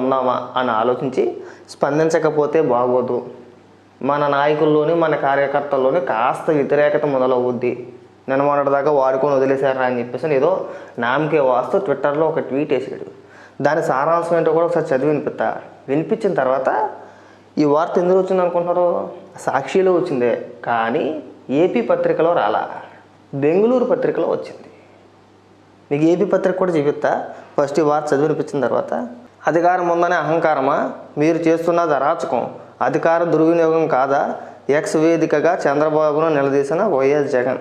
ఉన్నామా అని ఆలోచించి స్పందించకపోతే బాగోదు. మన నాయకుల్లోని మన కార్యకర్తల్లోని కాస్త వ్యతిరేకత మొదలవుద్ది. నేను మొన్నటిదాకా వాడుకొని వదిలేశారా అని చెప్పేసి ఏదో నామకే వాస్తు ట్విట్టర్లో ఒక ట్వీట్ వేసాడు. దాని సారాంశం ఏంటో కూడా ఒకసారి చదివి వినిపిస్తా. వినిపించిన తర్వాత ఈ వార్త ఎందుకు వచ్చింది అనుకుంటున్నారు? సాక్షిలో వచ్చిందే. కానీ ఏపీ పత్రికలో రాలా. బెంగళూరు పత్రికలో వచ్చింది. మీకు ఏపీ పత్రిక కూడా చూపిస్తా. ఫస్ట్ ఈ వార్త చదివి వినిపించిన తర్వాత అధికారం ఉందనే అహంకారమా? మీరు చేస్తున్నది అరాచకం. అధికార దుర్వినియోగం కాదా? ఎక్స్ వేదికగా చంద్రబాబును నిలదీసిన వైఎస్ జగన్.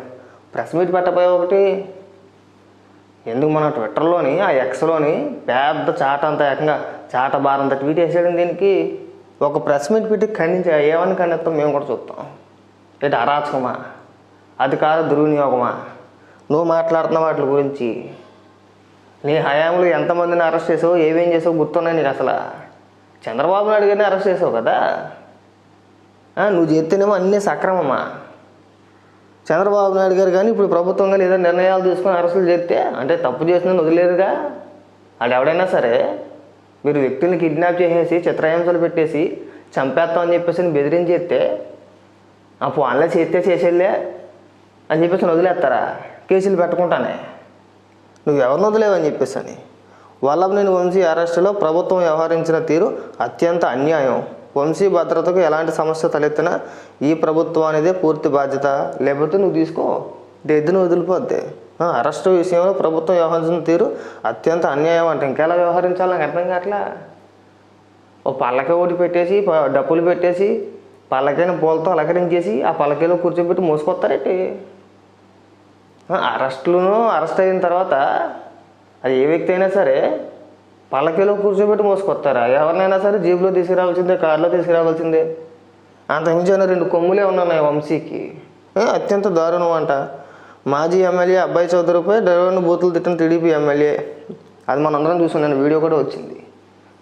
ప్రెస్ మీట్ పెట్టబోయే ఒకటి. ఎందుకు మన ట్విట్టర్లోని ఆ ఎక్స్లోని పెద్ద చాట అంతా ఏకంగా చాట బారంత ట్వీట్ వేసాడు దీనికి? ఒక ప్రెస్ మీట్ పెట్టి ఖండించా ఏమని ఖండిస్తాం మేము కూడా చూస్తాం. ఇటు అరాచకమా? అధికార దుర్వినియోగమా? నువ్వు మాట్లాడుతున్న వాటి గురించి. నీ హయాంలో ఎంతమందిని అరెస్ట్ చేసావు ఏమేం చేసావు గుర్తున్నాయి నీకు అసలు? చంద్రబాబు నాయుడు గారిని అరెస్ట్ చేసావు కదా? నువ్వు చేస్తేనేమో అన్నీ సక్రమమా? చంద్రబాబు నాయుడు గారు కానీ ఇప్పుడు ప్రభుత్వం కానీ ఏదైనా నిర్ణయాలు తీసుకొని అరెస్టులు చేస్తే అంటే తప్పు చేసిన వదిలేరుగా? అది ఎవడైనా సరే మీరు వ్యక్తుల్ని కిడ్నాప్ చేసేసి చిత్రహింసలు పెట్టేసి చంపేస్తామని చెప్పేసి బెదిరించి చేస్తే ఆ ఫోన్లో చేస్తే చేసేళ్ళే అని చెప్పేసి వదిలేస్తారా? కేసులు పెట్టుకుంటానే. నువ్వు ఎవరిని వదిలేవని చెప్పేసి అని వల్లభనేని వంశీ అరెస్టులో ప్రభుత్వం వ్యవహరించిన తీరు అత్యంత అన్యాయం. వంశీ భద్రతకు ఎలాంటి సమస్య తలెత్తినా ఈ ప్రభుత్వం అనేదే పూర్తి బాధ్యత. లేకపోతే నువ్వు తీసుకో. డెద్దును వదిలిపోద్ది. అరెస్టు విషయంలో ప్రభుత్వం వ్యవహరించిన తీరు అత్యంత అన్యాయం అంటే. ఇంకెలా వ్యవహరించాలి? నాకు అర్థం కావట్లా. ఓ పల్లకి ఒకటి పెట్టేసి డప్పులు పెట్టేసి పల్లకైన పూలతో అలంకరించేసి ఆ పల్లకీలో కూర్చోబెట్టి మోసుకొస్తారేంటి? అరెస్టులను అరెస్ట్ అయిన తర్వాత అది ఏ వ్యక్తి అయినా సరే పల్లకీలో కూర్చోబెట్టి మోసుకొస్తారా? ఎవరినైనా సరే జీబులో తీసుకురావాల్సిందే కారులో తీసుకురావాల్సిందే. అంత హింసన రెండు కొమ్ములే ఉన్నాయి వంశీకి? అత్యంత దారుణం అంట. మాజీ ఎమ్మెల్యే అబ్బాయి చౌదరిపై డ్రైవర్ను బూతులు తిట్టిన టీడీపీ ఎమ్మెల్యే. అది మనందరం చూసాం నేను వీడియో కూడా వచ్చింది.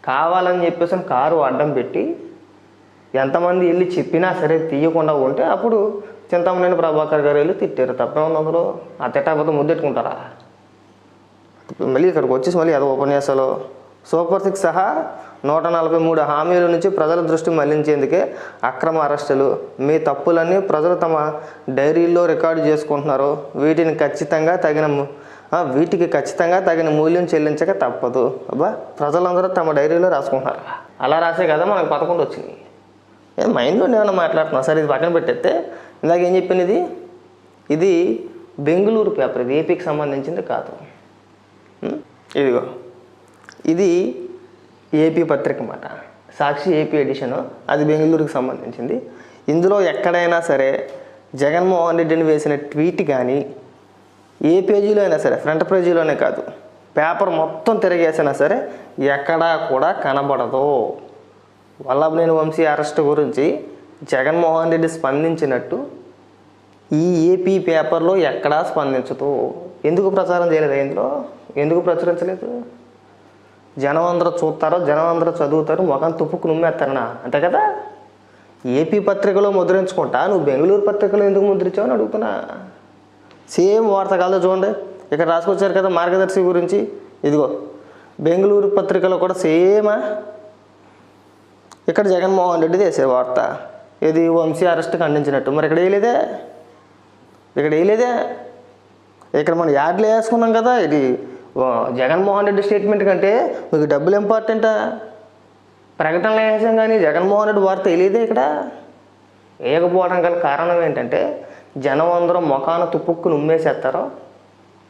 కావాలని చెప్పేసి కారు అడ్డం పెట్టి ఎంతమంది వెళ్ళి చెప్పినా సరే తీయకుండా ఉంటే అప్పుడు చింతమనేని ప్రభాకర్ గారు వెళ్ళి తిట్టారు. తప్పేముంది అందులో? ఆ తిట్టకపోతే ముద్దెట్టుకుంటారా? మళ్ళీ ఇక్కడికి వచ్చేసి మళ్ళీ అదో ఉపన్యాసాలు. సూపర్ సిక్స్ సహా నూట నలభై మూడు హామీల నుంచి ప్రజల దృష్టి మళ్ళించేందుకే అక్రమ అరెస్టులు. మీ తప్పులన్నీ ప్రజలు తమ డైరీల్లో రికార్డు చేసుకుంటున్నారు. వీటిని ఖచ్చితంగా తగిన వీటికి ఖచ్చితంగా తగిన మూల్యం చెల్లించక తప్పదు. అబ్బా ప్రజలందరూ తమ డైరీలో రాసుకుంటున్నారు. అలా రాసే కదా మనకు పదకొండు వచ్చింది. ఏ మైండ్లో ఏమైనా మాట్లాడుతున్నా సరే ఇది పక్కన పెట్టేస్తే ఇందాక ఏం చెప్పింది ఇది? ఇది బెంగళూరు పేపర్ ఇది ఏపీకి సంబంధించింది కాదు. ఇదిగో. ఇది ఏపీ పత్రిక అన్నమాట. Sakshi AP edition. అది బెంగళూరుకి సంబంధించింది. ఇందులో ఎక్కడైనా సరే జగన్మోహన్ రెడ్డిని వేసిన ట్వీట్ కానీ ఏ పేజీలో అయినా సరే ఫ్రంట్ పేజీలోనే కాదు పేపర్ మొత్తం తిరిగేసినా సరే ఎక్కడా కూడా కనబడదు. వల్లభనేని వంశీ అరెస్ట్ గురించి జగన్మోహన్ రెడ్డి స్పందించినట్టు ఈ ఏపీ పేపర్లో ఎక్కడా స్పందించదు. ఎందుకు ప్రచారం చేయలేదు ఇందులో? ఎందుకు ప్రచురించలేదు? జనం అందరూ చూస్తారో? జనం అందరూ చదువుతారు ముఖం తుప్పుకు నుమ్మేస్తారనా? అంతే కదా? ఏపీ పత్రికలో ముద్రించుకుంటా? నువ్వు బెంగళూరు పత్రికలో ఎందుకు ముద్రించావు అని అడుగుతున్నా. సేమ్ వార్త కాదు చూడండి. ఇక్కడ రాసుకొచ్చారు కదా మార్గదర్శి గురించి. ఇదిగో బెంగళూరు పత్రికలో కూడా సేమా ఇక్కడ జగన్మోహన్ రెడ్డి చేసే వార్త. ఇది వంశీ అరెస్ట్ ఖండించినట్టు. మరి ఇక్కడ వేయలేదే? ఇక్కడ వేయలేదే? ఇక్కడ మనం యాడ్లు వేసుకున్నాం కదా ఇది జగన్మోహన్ రెడ్డి స్టేట్మెంట్ కంటే మీకు డబ్బులు ఇంపార్టెంటా? ప్రకటనలు వేసాం కానీ జగన్మోహన్ రెడ్డి వార్త వేయలేదే ఇక్కడ? వేయకపోవడం గల కారణం ఏంటంటే జనం అందరూ ముఖాన తుప్పుక్కుని ఉమ్మేసేస్తారు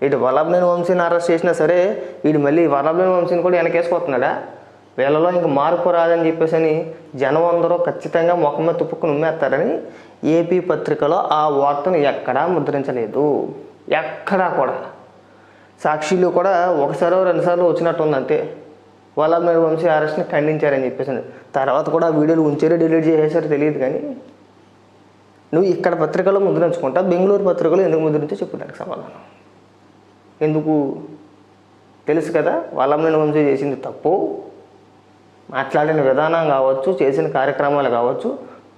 ఇటు వల్లభనేని వంశీని అరెస్ట్ చేసినా సరే వీడు మళ్ళీ వల్లభనేని వంశీని కూడా వెనకేసుకొస్తున్నాడా? వీళ్ళలో ఇంక మార్పు రాదని చెప్పేసి అని జనం అందరూ ఖచ్చితంగా ముఖం మీద తుప్పుకుని ఉమ్మేస్తారని ఏపీ పత్రికలో ఆ వార్తను ఎక్కడా ముద్రించలేదు. ఎక్కడా కూడా. సాక్షిలో కూడా ఒకసారో రెండుసార్లు వచ్చినట్టు ఉంది అంతే వల్లభనేని వంశీ అరెస్ట్ని ఖండించారని చెప్పేసి తర్వాత కూడా వీడియోలు ఉంచారో డిలీట్ చేసేసారో తెలియదు కానీ. నువ్వు ఇక్కడ పత్రికలో ముద్రించుకుంటా బెంగళూరు పత్రికలో ఎందుకు ముద్రించో చెప్పు నాకు సమాధానం. ఎందుకు? తెలుసు కదా వల్లభనేని వంశీ చేసింది తప్పు. మాట్లాడిన విధానం కావచ్చు చేసిన కార్యక్రమాలు కావచ్చు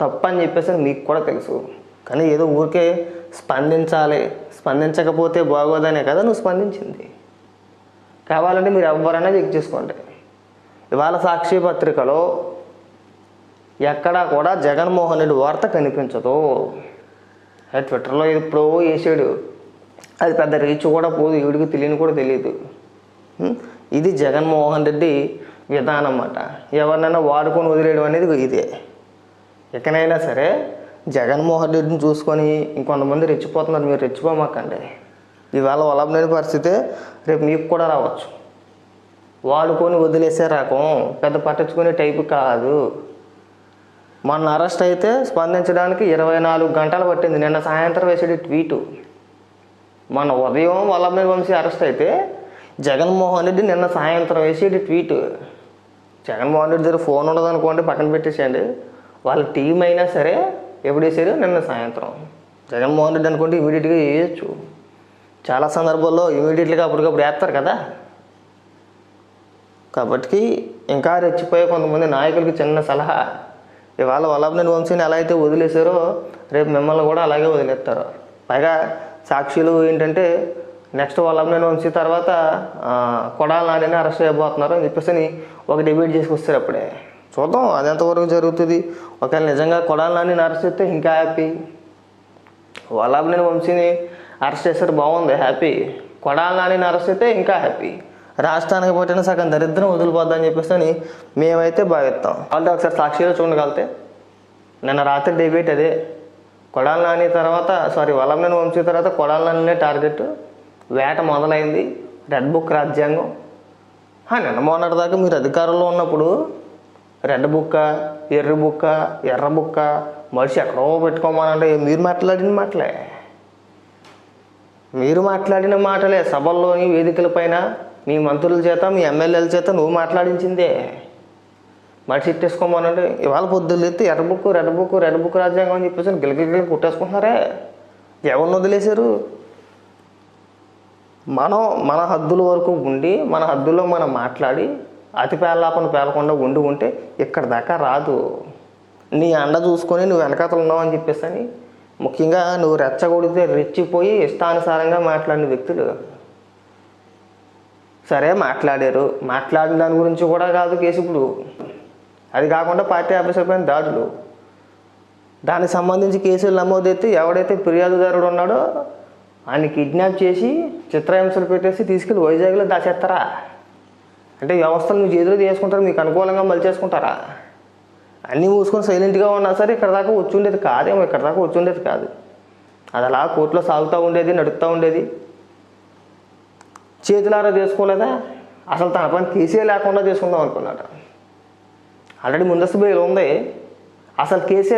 తప్పు అని చెప్పేసి మీకు కూడా తెలుసు. కానీ ఏదో ఊరికే స్పందించాలి. స్పందించకపోతే బాగోదనే కదా నువ్వు స్పందించింది. కావాలంటే మీరు ఎవరైనా చెక్ చేసుకోండి. ఇవాళ సాక్షి పత్రికలో ఎక్కడా కూడా జగన్మోహన్ రెడ్డి వార్త కనిపించదు. అది ట్విట్టర్లో ప్రో వేసాడు. అది పెద్ద రీచ్ కూడా పోదు ఈవిడికి తెలియని కూడా తెలియదు. ఇది జగన్మోహన్ రెడ్డి విధానం అన్నమాట ఎవరినైనా వాడుకొని వదిలేయడం అనేది ఇదే. ఎక్కడైనా సరే జగన్మోహన్ రెడ్డిని చూసుకొని ఇంకొంతమంది రెచ్చిపోతున్నారు మీరు రెచ్చిపోమాకండి. ఇవాళ వలభలేని పరిస్థితి రేపు మీకు కూడా రావచ్చు. వాడుకొని వదిలేసే రకం పెద్ద పట్టించుకునే టైపు కాదు. మొన్న అరెస్ట్ అయితే స్పందించడానికి ఇరవై నాలుగు గంటలు పట్టింది. నిన్న సాయంత్రం వేసాడు ట్వీటు. మన ఉదయం వల్లభ వంశీ అరెస్ట్ అయితే జగన్మోహన్ రెడ్డి నిన్న సాయంత్రం వేసేది ట్వీట్. జగన్మోహన్ రెడ్డి దగ్గర ఫోన్ ఉండదు అనుకోండి పక్కన పెట్టేసేయండి. వాళ్ళ టీం అయినా సరే ఎప్పుడు వేసారు నిన్న సాయంత్రం. జగన్మోహన్ రెడ్డి అనుకుంటే ఇమీడియట్గా వేయచ్చు చాలా సందర్భాల్లో ఇమీడియట్గా అప్పటికప్పుడు వేస్తారు కదా. కాబట్టి ఇంకా రెచ్చిపోయే కొంతమంది నాయకులకి చిన్న సలహా. ఇవాళ వల్లభనేని వంశీని ఎలా అయితే వదిలేశారో రేపు మిమ్మల్ని కూడా అలాగే వదిలేస్తారు. పైగా సాక్షులు ఏంటంటే నెక్స్ట్ వల్లభనేని వంశీ తర్వాత కొడాల నాడిని అరెస్ట్ చేయబోతున్నారు అని చెప్పేసి అని ఒక డిబేట్ చేసుకొస్తారు అప్పుడే. చూద్దాం అది ఎంతవరకు జరుగుతుంది. ఒకవేళ నిజంగా కొడాల నాడిని అరెస్ట్ చేస్తే ఇంకా హ్యాపీ. వల్లభనేని వంశీని అరెస్ట్ చేస్తారు బాగుంది హ్యాపీ. కొడాల నాని అరెస్ట్ అయితే ఇంకా హ్యాపీ. రాష్ట్రానికి పుట్టిన సగం దరిద్రం వదిలిపోద్దని చెప్పేసి అని మేమైతే భావిస్తాం. వాళ్ళతో ఒకసారి సాక్షిలో చూడగలితే నిన్న రాత్రి డిబేట్ అదే. కొడాల నాని తర్వాత సారీ వల్లభనేని వంశీ తర్వాత కొడాల నానినే టార్గెట్ వేట మొదలైంది. రెడ్ బుక్ రాజ్యాంగం. నిన్న మొన్నటి దాకా మీరు అధికారంలో ఉన్నప్పుడు రెడ్ బుక్క ఎర్ర బుక్క ఎర్ర బుక్క మనిషి ఎక్కడో పెట్టుకోమానంటే మీరు మాట్లాడిన మాటలే. మీరు మాట్లాడిన మాటలే. సభల్లోని వేదికలపైన మీ మంత్రుల చేత మీ ఎమ్మెల్యేల చేత నువ్వు మాట్లాడించిందే. మనిషి ఇట్టేసుకోమానంటే ఇవాళ పొద్దున్న ఎత్తి ఎర్ర book red book red book రాజ్యాంగం అని చెప్పేసి గిలగిలి కుట్టేసుకుంటున్నారే. ఎవరిని వదిలేశారు? మనం మన హద్దుల వరకు ఉండి మన హద్దుల్లో మనం మాట్లాడి అతి పేలాపన పేలకుండా ఉండి ఉంటే ఇక్కడ దాకా రాదు. నీ అండ చూసుకొని నువ్వు వెనకాతలు ఉన్నావు అని చెప్పేసి అని ముఖ్యంగా నువ్వు రెచ్చగొడితే రెచ్చిపోయి ఇష్టానుసారంగా మాట్లాడిన వ్యక్తులు. సరే మాట్లాడారు. మాట్లాడిన దాని గురించి కూడా కాదు కేసు ఇప్పుడు. అది కాకుండా పార్టీ ఆఫీసర్ పైన దాడులు. దానికి సంబంధించి కేసులు నమోదైతే ఎవడైతే ఫిర్యాదుదారుడు ఉన్నాడో ఆయన కిడ్నాప్ చేసి చిత్రహింసలు పెట్టేసి తీసుకెళ్ళి వైజాగ్లో దాచేస్తారా? అంటే వ్యవస్థలు మీ చేతిలో తీసుకుంటారు మీకు అనుకూలంగా మలిచేసుకుంటారా అన్నీ మూసుకొని సైలెంట్గా ఉన్నా సరే ఇక్కడ దాకా వచ్చి ఉండేది కాదేమో ఇక్కడ దాకా వచ్చి ఉండేది కాదు. అది అలా కోర్టులో సాగుతూ ఉండేది నడుపుతూ ఉండేది. చేతులారా చేసుకోలేదా? అసలు తన పని కేసే లేకుండా చేసుకుందాం అనుకున్నాడు. ఆల్రెడీ ముందస్తు బెయిల్ ఉంది. అసలు కేసే